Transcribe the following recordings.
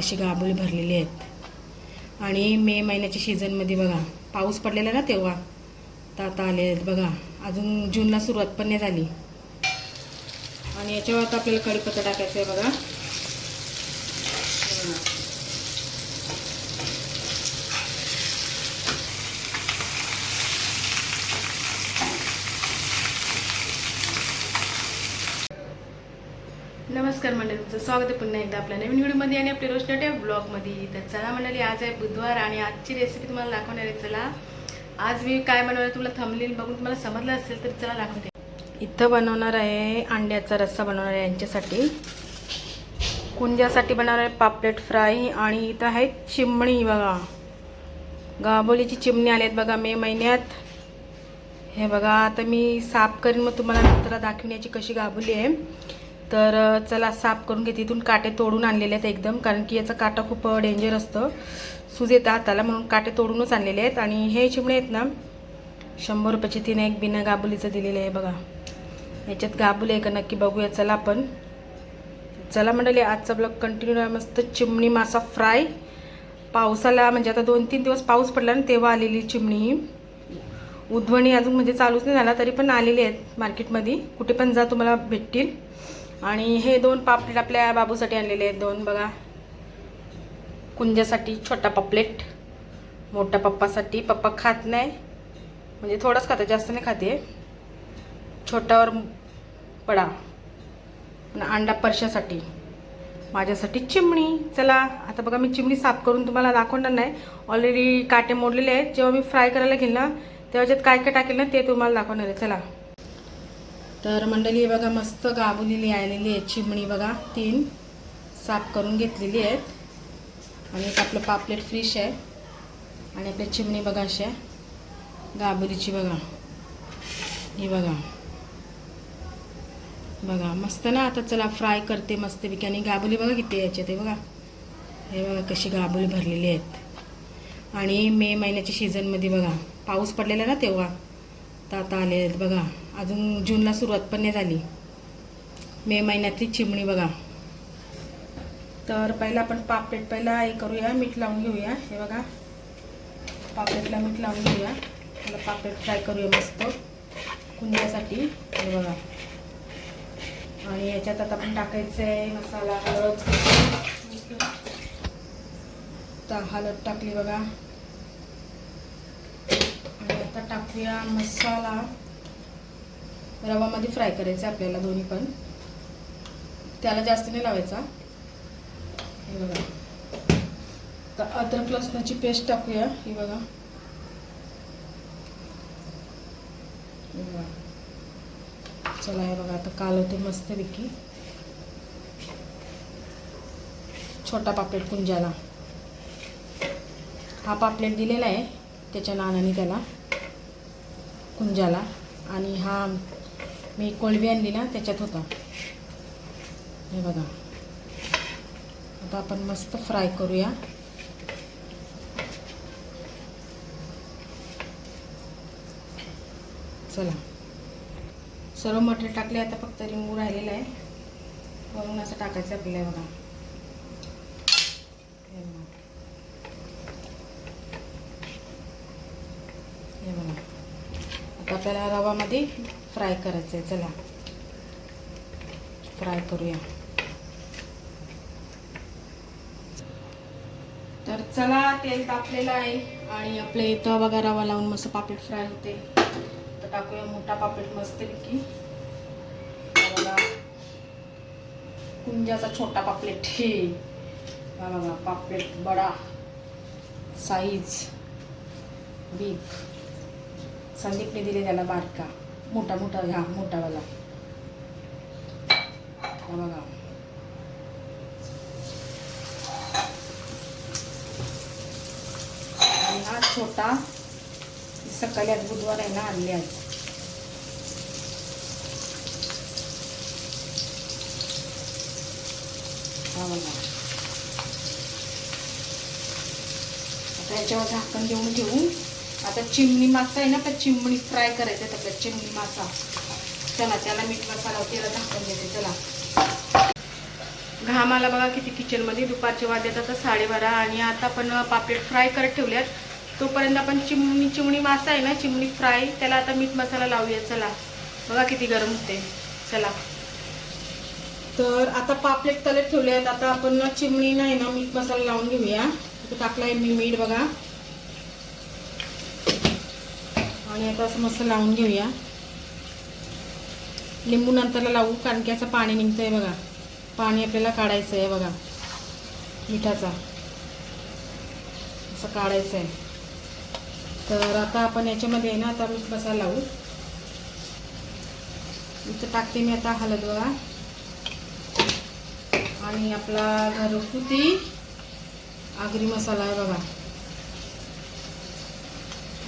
कशी गाबोली भरलेली आहेत. आणि मे महिन्याच्या सीझनमध्ये बघा पाऊस पडलेला ना तेव्हा तर आता आले आहेत बघा. अजून जूनला सुरुवात पण नाही झाली. आणि याच्यावर आता आपल्याला कडीपत्ता टाकायचं आहे बघा. नमस्कार मंडळी तुमचं स्वागत आहे पुन्हा एकदा आपल्या नवीन व्हिडिओमध्ये आणि आपल्या रोशनाट्या ब्लॉगमध्ये. तर चला मंडळी आज आहे बुधवार आणि आजची रेसिपी तुम्हाला दाखवणार आहे. चला आज मी काय बनवणार तुला तुम्हाला बघून तुम्हाला समजलं असेल तर चला दाखवते. इथं बनवणार आहे अंड्याचा रस्सा बनवणार आहे यांच्यासाठी. कुंजासाठी बनवणार आहे पापलेट फ्राय आणि इथं आहे चिमणी बघा. गाबोलीची चिमणी आली आहेत बघा मे महिन्यात. हे बघा आता मी साफ करीन मग तुम्हाला नंतर दाखवण्याची कशी गाबोली आहे. तर चला साफ करून घेते. इथून काटे तोडून आणलेले आहेत एकदम कारण की याचा काटा खूप डेंजर असतं. सूज येतं हाताला म्हणून काटे तोडूनच आणलेले आहेत. आणि हे चिमणे आहेत ना शंभर रुपयाची तिने एक बिना गाबुलीचं दिलेलं आहे बघा. याच्यात गाबुली आहे का नक्की बघूया. चला आपण. चला मंडळी आजचा ब्लॉग कंटिन्यू आहे मस्त चिमणी मासा फ्राय पावसाला म्हणजे आता दोन तीन दिवस पाऊस पडला ना तेव्हा आलेली चिमणी ही. उधवणी अजून म्हणजे चालूच नाही झाला तरी पण आलेली आहेत मार्केटमध्ये. कुठे पण जा तुम्हाला भेटतील. आणि हे दोन पापलेट आपल्या बाबूसाठी आणलेले आहेत दोन बघा. कुंजासाठी छोटा पापलेट मोठा पप्पासाठी. पप्पा खात नाही. म्हणजे थोडंच खातं जास्त नाही खाते छोट्यावर पडा अंडा परशासाठी माझ्यासाठी चिमणी. चला आता बघा मी चिमणी साफ करून तुम्हाला दाखवणार नाही. ऑलरेडी काटे मोडलेले आहेत. जेव्हा मी फ्राय करायला घेईल ना तेव्हा ज्यात काय काय टाकेल ना ते तुम्हाला दाखवणार आहे. चला. तर मंडळी बघा मस्त गाबुलेली आलेली आहे चिमणी बघा तीन साफ करून घेतलेली आहेत. आणि एक आपलं पापलेट फिश आहे. आणि आपली चिमणी बघा अशी आहे गाबुलीची बघा. ही बघा. बघा मस्त ना आता चला फ्राय करते मस्तपैकी. आणि गाबुली बघा किती याच्यात आहे बघा. हे बघा कशी गाबुली भरलेली आहेत. आणि मे महिन्याच्या सीझनमध्ये बघा पाऊस पडलेला ना तेव्हा. तर आता आले आहेत बघा. अजून जूनला सुरुवात पण नाही झाली. मे महिन्यातली चिमणी बघा. तर पहिला आपण पापलेट पहिला हे करूया मीठ लावून घेऊया. हे बघा. पापलेटला मीठ लावून घेऊया. त्याला पापलेट फ्राय करूया मस्त. कुंड्यासाठी. हे बघा. आणि याच्यात आता आपण टाकायचं आहे मसाला हळद. तर हळद टाकली बघा. आता टाकूया मसाला. रवामध्ये फ्राय करायचं आहे आपल्याला दोन्ही पण. त्याला जास्त नाही लावायचा. हे बघा. तर अद्रक लसणाची पेस्ट टाकूया. ही बघा. बघा. चला हे बघा आता काल होते मस्तपैकी. छोटा पापलेट कुंजाला हा पापलेट दिलेला आहे त्याच्या नानाने त्याला. कुंजाला. आणि हा मी कोळंबी आणली ना त्याच्यात होता. हे बघा. आता आपण मस्त फ्राय करूया. चला. सर्व मटेरियल टाकले आता फक्त रिंगू राहिलेलं आहे. वरून असं टाकायचं आपल्याला बघा हे बघा हे बघा आता आपल्याला रवामध्ये फ्राय करायचं आहे चला. फ्राय करूया. तर चला तेल तापलेलं आहे आणि आपल्या इथं बघा रवा लावून मस्त पापलेट फ्राय होते. तर टाकूया मोठा पापलेट मस्तपैकी. की कुंजाचा छोटा पापलेट. हे. बघा पापलेट बडा. साईज. बिग संदीपने दिले त्याला बारका. मोठा मोठा ह्या मोठावाला. बघा. हा छोटा सकाळी आज बुधवार आहे ना आणले आज. हा बघा. आता याच्यावर झाकण देऊन ठेवू. आता चिमणी मासा आहे ना त्या चिमणी फ्राय करायचं आहे आपल्या चिमणी मासा. चला त्याला मीठ मसाला त्याला झाकून देते चला. घाम आला बघा किती किचनमध्ये. दुपारचे वाजत आता साडेबारा आणि आता आपण पापलेट फ्राय करत ठेवल्यात. तोपर्यंत आपण चिमणी चिमणी मासा आहे ना चिमणी फ्राय त्याला आता मीठ मसाला लावूया चला. बघा किती गरम होते. चला. तर आता पापलेट तले ठेवले आहेत आता आपण चिमणी नाही ना मीठ मसाला लावून घेऊया. टाकला आहे मी मीठ बघा. आणि आता असं मस्त लावून घेऊया. लिंबू नंतरला लावू कारण की याचं पाणी निघतं आहे बघा. पाणी आपल्याला काढायचं आहे बघा. मिठाचा. असं काढायचं आहे. तर आता आपण याच्यामध्ये आहे ना आता मीठ मसाला लावू. इथं टाकते मी आता हलद बघा. आणि आपला घरगुती आगरी मसाला आहे बघा.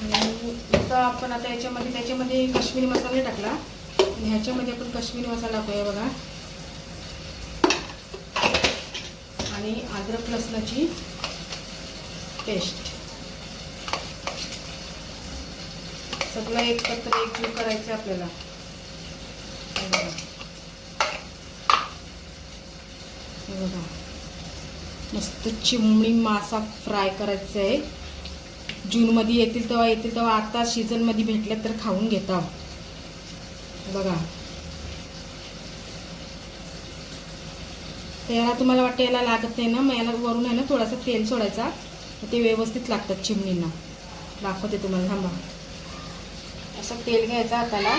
आणि आपण आता याच्यामध्ये त्याच्यामध्ये काश्मीरी मसाला नाही टाकला. आणि ह्याच्यामध्ये आपण काश्मीरी मसाला टाकूया बघा. आणि अद्रक लसणाची पेस्ट. सगळं एकत्र एकजीव करायचं आपल्याला. बघा. बघा. मस्त चिमणी मासा फ्राय करायचा आहे. जूनमध्ये येतील तेव्हा येतील तेव्हा आता सीझनमध्ये भेटले तर खाऊन घेता. बघा. तर याला तुम्हाला वाटतं याला लागत नाही ना? मग याला वरून आहे ना थोडासा तेल सोडायचा. तर ते व्यवस्थित लागतात चिमणींना. दाखवते तुम्हाला थांबा. असं तेल घ्यायचं हाताला.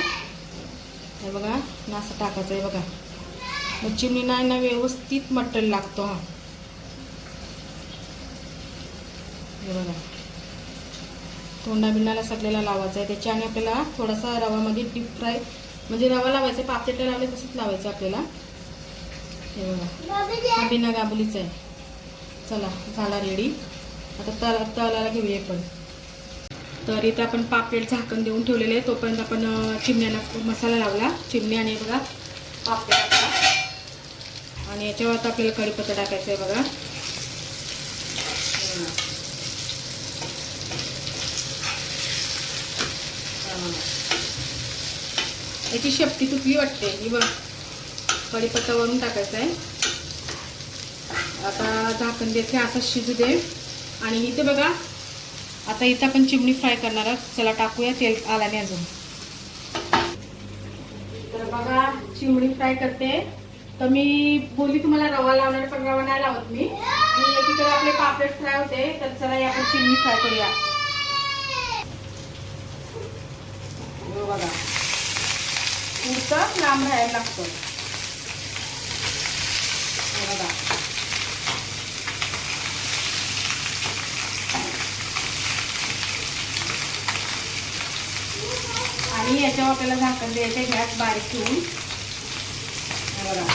हे बघा ना असं टाकायचं आहे बघा. मग चिमणींना ना व्यवस्थित मटेरियल लागतो हा. हे बघा. तोंडा बिंडाला सगळ्याला लावायचं आहे. त्याच्याने आपल्याला थोडासा रवामध्ये डीप फ्राय म्हणजे रवा लावायचा पापलेटला लावले तसंच लावायचं आपल्याला. बघा. बिना गाबुलीचा आहे. चला झाला रेडी आता तला तलाला घेऊया पण तर इथं आपण पापलेट झाकण देऊन ठेवलेले आहे. तोपर्यंत आपण चिमण्याला मसाला लावला. चिमणी आणि बघा पापलेट आणि याच्यावर आपल्याला कढीपत्ता टाकायचं आहे बघा हे बघा. याची शेपटी तुटली वाटते. ही बघ. कडीपत्ता वरून टाकायचा आहे. आता झाकण देते असं शिजू दे. आणि इथे बघा आता इथं आपण चिमणी फ्राय करणार आहोत. चला टाकूया तेल आलाने अजून. तर बघा चिमणी फ्राय करते. तर मी बोलली तुम्हाला रवा लावणार पण रवा नाही लावत मी. आणि एकीकडे आपले पापलेट फ्राय होते. तर चला या आपण चिमणी फ्राय करूया. बघा. पुढचं लांब राहायला लागतं. बघा. आणि याच्यावर आपल्याला झाकण द्यायचं गॅस बारीक ठेवून. बघा.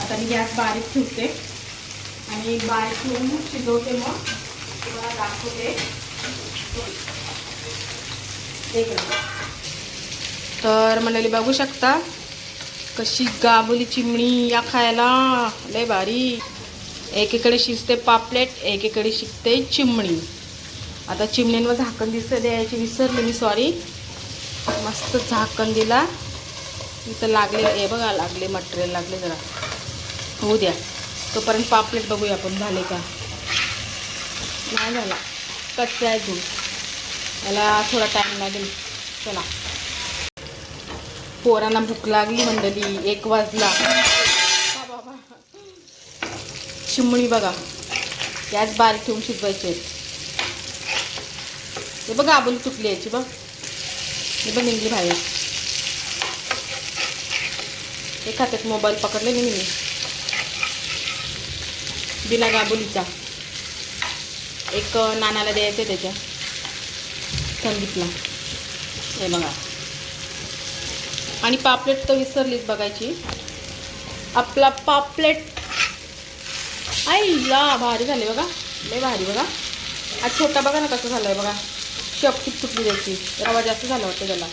आता मी गॅस बारीक ठेवते. आणि बारीक ठेवून शिजवते मग. तुम्हाला दाखवते. तर मंडळी बघू शकता कशी गाबुली चिमणी या खायला. लय भारी. एकीकडे शिजते पापलेट एकीकडे शिकते चिमणी. आता चिमणींवर झाकण दिसत द्यायची विसरली मी सॉरी मस्त झाकण दिला. इथं लागले हे बघा लागले मटेरियल लागले जरा. होऊ द्या. तोपर्यंत पापलेट बघूया आपण झाले का? नाही झाला. कच्चा आहे दूध याला थोडा टाईम लागेल. चला. पोरांना भूक लागली मंडळी एक वाजला. बा बाबा. चिमणी बघा. गॅस बारीक ठेवून शिजवायचे हे बघा आबोली तुटली याची बघ. हे बघ निघली बाहेर. एक खात्यात मोबाईल पकडले नाही मी बिना गाबोलीचा एक नानाला द्यायचं आहे त्याच्या. संदीपला हे बघा. आणि पापलेट तर विसरलीच बघायची. आपला पापलेट. आईला भारी झाले बघा. लय भारी बघा. आज छोटा बघा ना कसं झालं आहे बघा शेपटी तुटली त्याची. रवा जास्त झाला वाटतं त्याला.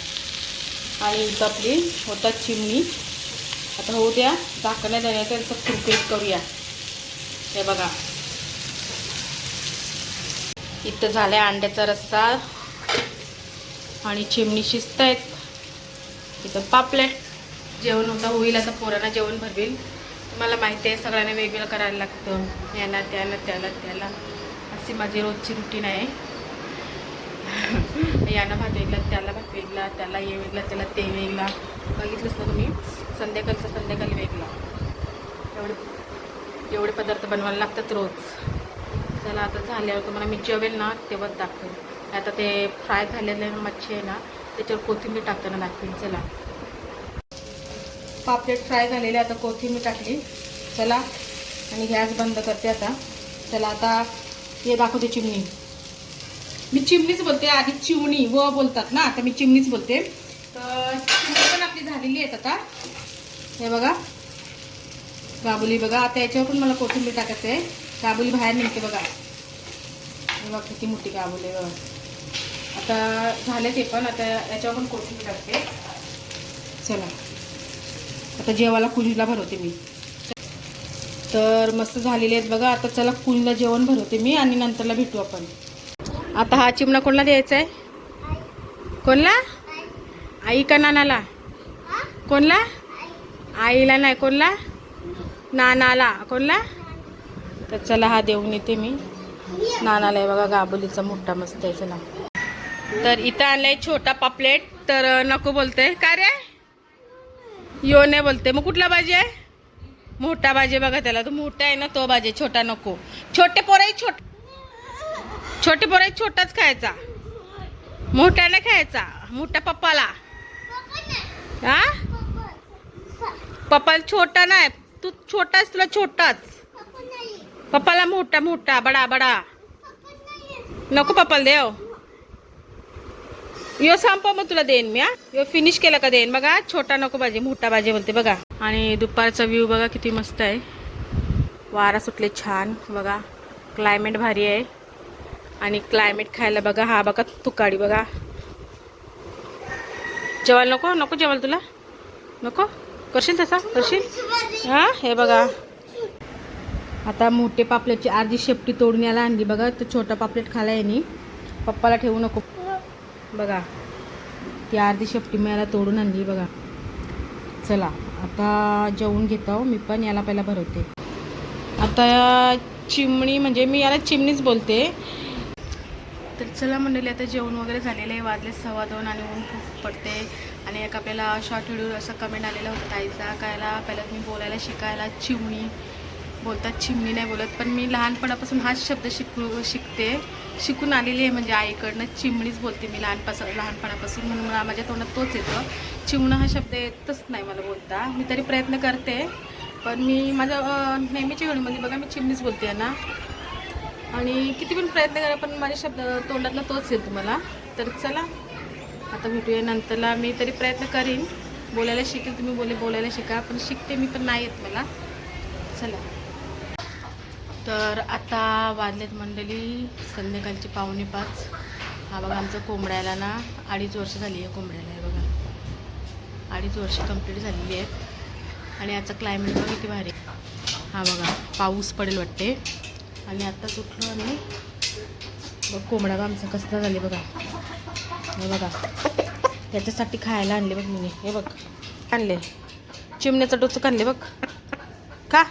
आणि इथं आपली होता चिमणी. आता होऊ द्या. झाकण्यात देण्याचं असं कुरकुरीत करूया. हे बघा. इथं झालाय अंड्याचा रस्सा. आणि चिमणी शिजत आहेत इथं पापलेट. जेवण होता होईल आता पोरांना जेवण भरवेल तुम्हाला माहिती आहे सगळ्यांना वेगवेगळं करायला लागतं. यांना त्याला त्याला त्याला. अशी माझी रोजची रुटीन आहे. यांना भात वेगला त्याला भात वेगला त्याला हे वेगला त्याला ते वेगला बघितलंच ना तुम्ही? संध्याकाळचं संध्याकाळी वेगळा. एवढे एवढे पदार्थ बनवायला लागतात रोज. चला आता झाल्यावर तुम्हाला मी जेवेल ना तेव्हाच दाखवेल आता ते फ्राय झालेले मच्छी आहे ना त्याच्यावर कोथिंबीर टाकताना दाखवीन चला. पापलेट फ्राय झालेले आता कोथिंबीर टाकली. चला. आणि गॅस बंद करते आता. चला आता हे दाखवते चिमणी. मी चिमणीच बोलते आधी चिमणी व बोलतात ना आता मी चिमणीच बोलते. तर चिमणी पण आपली झालेली आहेत आता. हे बघा. गाबुली बघा आता याच्यावर पण मला कोथिंबीर टाकायचं आहे काबुली बाहेर निघते बघा. हे बघा किती मोठी गाबुली आहे. बघा आता झाले ते पण आता याच्यावर पण कोथिंबीर टाकते चला. आता जेवायला कुणीला भरवते मी. तर मस्त झालेले आहेत बघा. आता चला कुणीला जेवण भरवते मी आणि नंतरला भेटू आपण. आता हा चिमणा कोणाला द्यायचा आहे? कोणला? आई का नानाला? कोणला? आईला नाही. कोणला? नानाला. कोणला? तर चला हा देऊन येते मी. नानाला आहे बघा गाबोलीचा मोठा मस्त आहे. चला. तर इथं आणलाय छोटा पापलेट. तर नको बोलते. काय रे? यो नाही बोलते. मग कुठला भाजी आहे? मोठा भाजी बघा त्याला. तो मोठा आहे ना तो भाजी छोटा नको. छोटे पोराही छोट छोटे पोराही छोटाच खायचा. मोठा नाही खायचा. मोठा पप्पाला. हा पप्पाला छोटा नाही. तू छोटाच तुला छोटाच. पप्पाला मोठा मोठा. बडा बडा. नको पप्पाला देव. यो संप मग तुला देईन मी हा. यो फिनिश केला का देईन? बघा छोटा नको भाजी मोठा भाजी बोलते बघा. आणि दुपारचा व्ह्यू बघा किती मस्त आहे. वारा सुटले छान बघा. क्लायमेट भारी आहे. आणि क्लायमेट खायला बघा हा बघा तुकाडी बघा. जेवायला नको? नको जेवायला तुला? नको? करशील तसा? करशील? हा? हे बघा. आता मोठे पापलेटची अर्धी शेपटी तोडून आणली बघा. तर छोटा पापलेट खाला यांनी. पप्पाला ठेवू नको. बघा ती अर्धी शेपटी मी याला तोडून आणली बघा. चला आता जेवून घेतो मी पण याला पहिला भरवते. आता चिमणी म्हणजे मी याला चिमणीच बोलते. तर चला मंडळी आता जेवण वगैरे झालेलं आहे वाजले सव्वा दोन आणि ऊन खूप पडते. आणि एक आपल्याला शॉर्ट व्हिडिओ असं कमेंट आलेला होता ताईचा कायला पहिला तुम्ही बोलायला शिकायला चिमणी. बोलतात चिमणी नाही बोलत. पण मी लहानपणापासून हाच शब्द शिकू शिकते. शिकून आलेली आहे म्हणजे आईकडनं चिमणीच बोलते मी लहानपासून लहानपणापासून. म्हणून मला माझ्या तोंडात तोच येतो. चिमणं हा शब्द येतच नाही मला बोलता. मी तरी प्रयत्न करते. पण मी माझ्या नेहमीची नेहमीच्या म्हणजे बघा मी चिमणीच बोलते ना आणि किती पण प्रयत्न करा पण माझ्या शब्द तोंडातला तोच येईल तुम्हाला तर चला आता भेटूया नंतरला. मी तरी प्रयत्न करीन. बोलायला शिकेल तुम्ही बोले बोलायला शिका. पण शिकते मी पण नाही येत मला. चला. तर आता वाजलेत मंडळी संध्याकाळची पावणे पाच. हा बघा आमचं कोंबड्याला ना अडीच वर्ष झाली आहे कोंबड्याला हे बघा. अडीच वर्ष कंप्लीट झालेली आहेत. आणि आजचं क्लायमेट बघा किती भारी. हा बघा पाऊस पडेल वाटते. आणि आत्ताच उठलो आणि बघ कोंबडा आमचं कसं कसला झाले बघा. हे बघा. त्याच्यासाठी खायला आणले बघ मी हे बघ. आणले. चिमण्याचं डोचं आणले बघ. का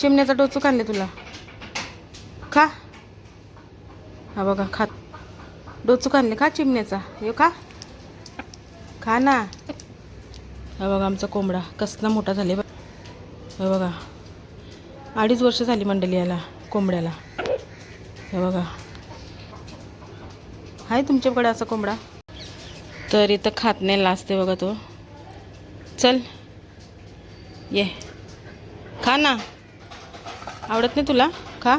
चिमण्याचा डोचू आणले तुला. खा. हा बघा खा. डोचूक आणले का चिमण्याचा. हे का खा ना. हा बघा आमचा कोंबडा कसला मोठा झाले बघ. हे बघा. अडीच वर्ष झाली मंडळी याला कोंबड्याला. हे बघा. आहे तुमच्याकडे असा कोंबडा? तर इथं खात नाही लाजते बघा तो. चल. ये. खा ना. आवडत नाही तुला? खा.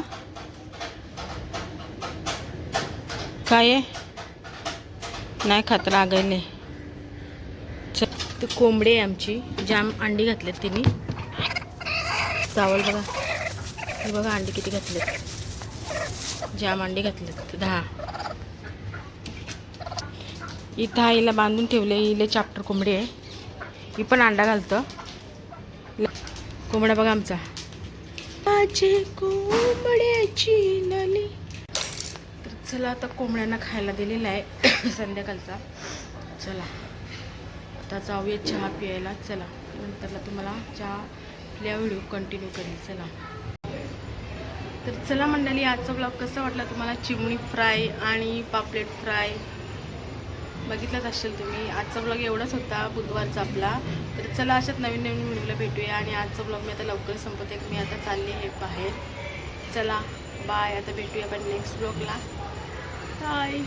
काय आहे नाही खात रागायले ती कोंबडी आहे आमची. जाम अंडी घातलेत तिने. चावल बघा. हे बघा अंडी किती घातलेत. जाम अंडी घातलेत. दहा. इथं आईला बांधून ठेवले इले चाप्टर कोंबडी आहे. ही पण अंडा घालतं. कोंबडा बघा आमचा. माझे कोंबड्याची नली तर चला आता कोंबड्यांना खायला दिलेला आहे संध्याकाळचा. चला. आता जाऊया चहा प्यायला. चला. नंतरला तुम्हाला चहा आपल्या व्हिडिओ कंटिन्यू करेल चला. तर चला मंडळी आजचा ब्लॉग कसा वाटला तुम्हाला? चिमणी फ्राय आणि पापलेट फ्राय. बघितलंच असेल तुम्ही. आजचा ब्लॉग एवढाच होता बुधवारचा आपला. तर चला अशात नवीन नवीन व्हिडिओला भेटूया आणि आजचा ब्लॉग मी आता लवकर संपते मी आता चालले आहे बाहेर. चला बाय आता भेटूया आपण नेक्स्ट ब्लॉगला बाय